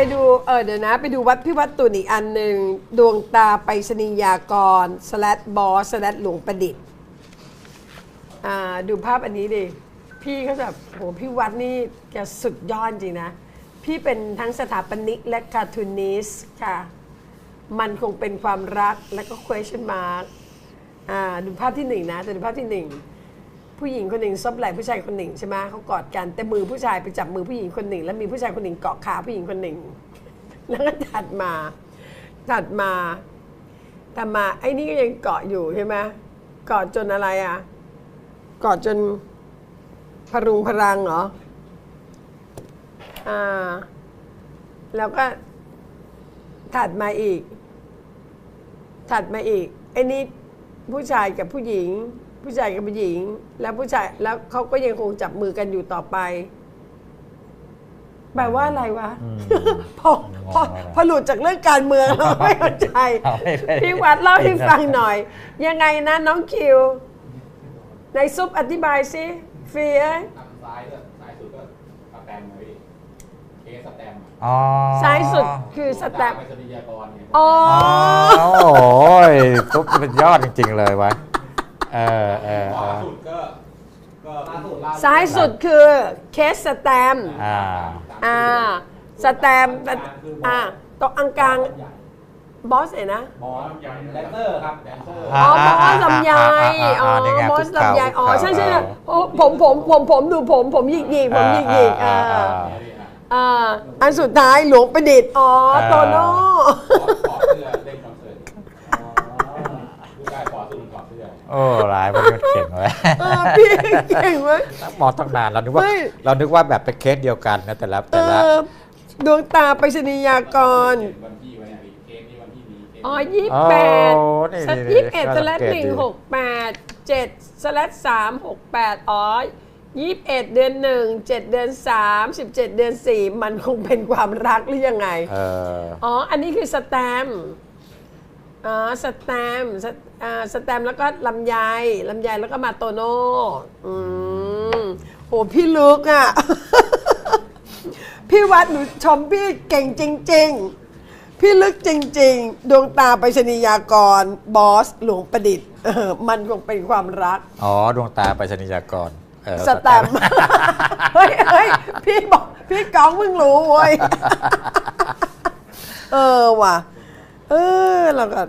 ไปดูเออเดี๋ยวนะ ไปดูวัดพี่วัดตุนอีกอันหนึ่งดวงตาไปสนียากรสแลดบอสสแลดหลวงประดิษฐ์อ่าดูภาพอันนี้ดิ พี่เขาแบบโหพี่วัดนี่แกสุดยอดจริงนะ พี่เป็นทั้งสถาปนิกและการ์ตูนิส์ค่ะ มันคงเป็นความรักแล้วก็ question mark อ่าดูภาพที่หนึ่งนะแต่ดูภาพที่หนึ่ง ผู้หญิงคนหนึ่งซบไหล่ผู้ชายคนหนึ่งใช่ไหมเขากอดกันแต่มือผู้ชายไปจับมือผู้หญิงคนหนึ่ง แล้วมีผู้ชายคนหนึ่งเกาะขาผู้หญิงคนหนึ่ง แล้วก็ถัดมาถัดมาถัดมาไอ้นี่ก็ยังเกาะอยู่ใช่ไหมเกาะจนอะไรอะเกาะจนพรุงพรังเหรออ่าแล้วก็ถัดมาอีก ถัดมาอีกไอ้นี่ผู้ชายกับผู้หญิง ผู้ชายกับผู้หญิง แล้วผู้ชายแล้วเขาก็ยังคงจับมือกันอยู่ต่อไปแปลว่าอะไรวะพอพอพอหลุดจากเรื่องการเมืองเราไม่เข้าใจเอาไม่เป็นพี่วัดเล่าให้ฟังหน่อย ยังไงนะน้องคิว ในซุปอธิบายสิเฟียทางซ้ายก็ซ้ายสุดก็สแตมป์นะพี่เคสสแตมป์อะอ๋อซ้ายสุดคือสแตมป์ไปสนียากรเนี่ยอ๋ออ๋อโอ้ยตุ๊บเป็นยอดจริง ๆ เลยวะ เออเออขเอวาอสุดก็ก็ล่าสุดล่ซ้ายสุดคือเคสสแตมป์อ่า อ่าสแตมป์อ่าตรงอังกลางบอสเอ๋นะบอสแดนเซอร์ครับแดนเซอร์ อ๋อบอสลำไยอ๋อนี่ไงบอสลำไยอ๋อคุกเข่าใช่ใช่คุกเข่าโอ้ผมผมผมผมดูผมผมหยิกหยิกผมหยิกหยิกอ่า อ่าอ่าอันสุดท้ายหลวงประดิษฐ์อ๋อ โตโน่ ขอขอเสื้อเล่นคอนเสิร์ตผู้ชายขอสุดขอเสื้อ โอ้หลายค นเก่งเลยพี่เก่งไหมมองตั้งนานเรานึกว่าเรานึกว่าแบบเป็นเคสเดียวกันนะแต่ละแต่ละดวงตาไปรษณียากรวันอ๋อยี่สิบแปดยี่สิบเอ็ดสสัดหนึ่งหกแปดเจ็ดสแลดสามหกแปดอ๋อยี่สิบเอ็ดเดือนหนึ่งเจ็ดเดือนสามสิบเจ็ดเดือนสี่มันคงเป็นความรักหรือยังไงอออ๋ออันนี้คือสแตมป์ อ๋อสแตมป์สอ่าสแตมป์แล้วก็ลำไยลำไยแล้วก็มาโตโน่อืมโหพี่ลึกอะ พี่วัดหนูชมพี่เก่งจริง ๆ พี่ลึกจริง ๆ ดวงตาไปรษณียากร บอส หลวงประดิษฐ์เออมันคงเป็นความรัก อ๋อ ดวงตาไปชนียากรเออสแตมป์ เฮ้ยเฮ้ยพี่บอก พี่ก้องเพิ่งรู้เว้ย เออว่ะ เออเราก็